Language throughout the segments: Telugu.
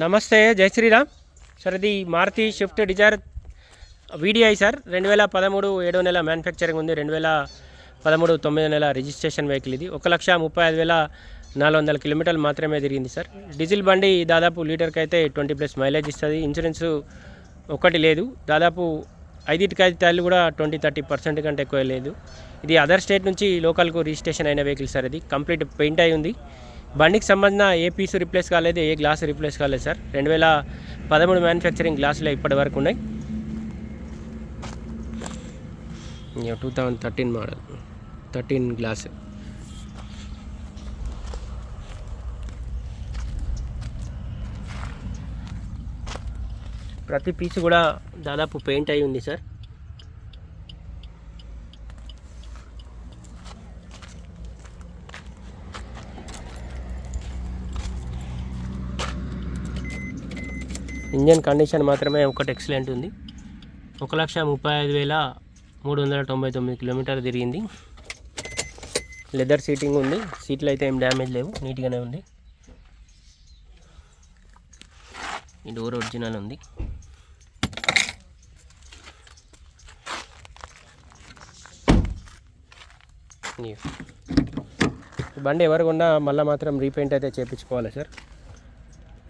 నమస్తే జై శ్రీరామ్. సార్ ఇది Maruti swift dzire VDI sir. రెండు వేల పదమూడు ఏడో నెల మ్యానుఫ్యాక్చరింగ్ ఉంది. రెండు వేల పదమూడు తొమ్మిదో నెల రిజిస్ట్రేషన్ వెహికల్ ఇది. ఒక లక్ష ముప్పై ఐదు వేల నాలుగు వందల కిలోమీటర్లు మాత్రమే తిరిగింది సార్. డీజిల్ బండి దాదాపు లీటర్కి అయితే ట్వంటీ ప్లస్ మైలేజ్ ఇస్తుంది. ఇన్సూరెన్స్ ఒకటి లేదు. దాదాపు ఐదింటికి ఐదు టైర్లు కూడా ట్వంటీ థర్టీ పర్సెంట్ కంటే ఎక్కువ లేదు. ఇది అదర్ స్టేట్ నుంచి లోకల్కు రిజిస్ట్రేషన్ అయిన వెహికల్ సార్ ఇది. కంప్లీట్ పెయింట్ అయి ఉంది. బండికి సంబంధించిన ఏ పీసు రిప్లేస్ కాలేదు ఏ గ్లాస్ రిప్లేస్ కాలేదు సార్. రెండు వేల పదమూడు మ్యానుఫ్యాక్చరింగ్ గ్లాసులు ఇప్పటి వరకు ఉన్నాయి. Two thousand thirteen model thirteen glass ప్రతి పీసు కూడా దాదాపు పెయింట్ అయి ఉంది సార్. ఇంజన్ కండిషన్ మాత్రమే ఒకటి ఎక్సలెంట్ ఉంది. ఒక లక్ష ముప్పై ఐదు వేల మూడు వందల తొంభై తొమ్మిది కిలోమీటర్ తిరిగింది. లెదర్ సీటింగ్ ఉంది. సీట్లు అయితే ఏం డ్యామేజ్ లేవు. నీట్గానే ఉంది. ఈ డోర్ ఒరిజినల్ ఉంది. బండి ఎవరు కొన్నా మళ్ళీ మాత్రం రీపెయింట్ అయితే చేయించుకోవాలి సార్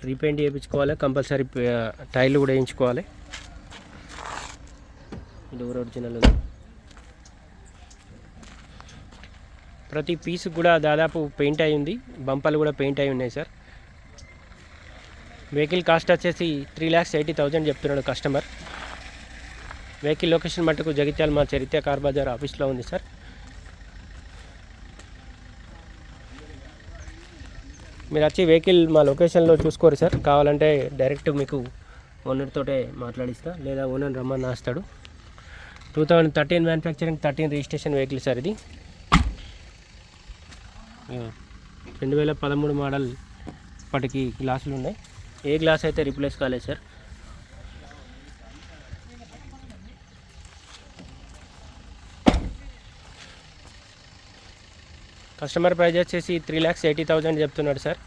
రీపెయింట్ చేయించుకోవాలి కంపల్సరీ టైర్లు కూడా వేయించుకోవాలి. డోర్ ఒరిజినల్ ఉంది. ప్రతి పీస్ కూడా దాదాపు పెయింట్ అయి ఉంది బంపర్లు కూడా పెయింట్ అయి ఉన్నాయి సార్. వెహికల్ కాస్ట్ వచ్చేసి త్రీ ల్యాక్స్ ఎయిటీ థౌజండ్ చెప్తున్నాడు కస్టమర్. వెహికల్ లొకేషన్ మటుకు జగిత్యాల మా చరిత్ర కార్ బజార్ ఆఫీస్లో ఉంది సార్. మీరు వచ్చి వెహికల్ మా లొకేషన్లో చూసుకోరు సార్. కావాలంటే డైరెక్ట్ మీకు ఓనర్తోటే మాట్లాడిస్తా. లేదా ఓనర్ రమ్మని రాస్తాడు. Two thousand thirteen manufacturing thirteen registration vehicle sir ఇది. రెండు వేల పదమూడు మోడల్ ఇప్పటికి గ్లాసులు ఉన్నాయి. ఏ గ్లాస్ అయితే రిప్లేస్ కాలేదు సార్. కస్టమర్ ప్రైస్ వచ్చేసి త్రీ ల్యాక్స్ ఎయిటీ థౌజండ్ చెప్తున్నాడు సార్.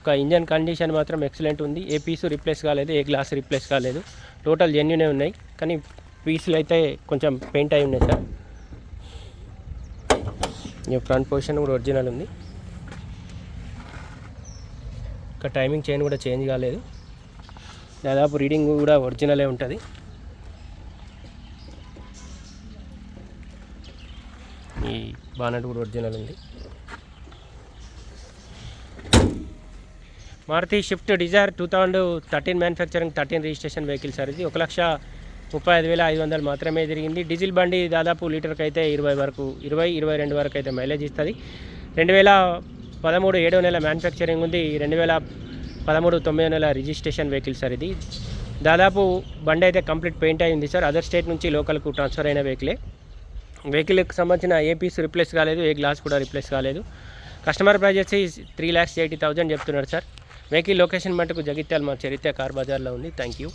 ఒక ఇంజన్ కండిషన్ మాత్రం ఎక్సలెంట్ ఉంది. ఏ పీసు రిప్లేస్ కాలేదు ఏ గ్లాస్ రీప్లేస్ కాలేదు. టోటల్ జెన్యునే ఉన్నాయి. కానీ పీసులు అయితే కొంచెం పెయింట్ అయి ఉన్నాయి సార్. ఈ ఫ్రంట్ పొజిషన్ కూడా ఒరిజినల్ ఉంది. ఇంకా టైమింగ్ చైన్ కూడా చేంజ్ కాలేదు. దాదాపు రీడింగ్ కూడా ఒరిజినలే ఉంటుంది. ఈ బానట్ కూడా ఒరిజినల్ ఉంది Maruti swift dzire two thousand thirteen manufacturing thirteen registration vehicle sir ఇది ఒక లక్ష ముప్పై ఐదు వేల ఐదు వందలు మాత్రమే తిరిగింది డీజిల్ బండి దాదాపు లీటర్కి అయితే ఇరవై వరకు ఇరవై ఇరవై రెండు వరకు అయితే మైలేజ్ ఇస్తుంది. రెండు వేల పదమూడు ఏడో నెల మ్యానుఫ్యాక్చరింగ్ ఉంది. రెండు వేల పదమూడు తొమ్మిదో నెల రిజిస్ట్రేషన్ వెహికల్ సార్ ఇది. దాదాపు బండి అయితే కంప్లీట్ పెయింట్ అయింది సార్ అదర్ స్టేట్ నుంచి లోకల్కు ట్రాన్స్ఫర్ అయిన వెహికలే వెహికల్కి సంబంధించిన ఏ పీస్ రిప్లేస్ కాలేదు ఏ గ్లాస్ కూడా రిప్లేస్ కాలేదు. కస్టమర్ ప్రైస్ వచ్చి త్రీ ల్యాక్స్ ఎయిటీ థౌజండ్ చెప్తున్నారు సార్ వెహికల్ లొకేషన్ మటుకు జగిత్యాల మా చరిత్ర కార్ బజార్లో ఉంది. Thank you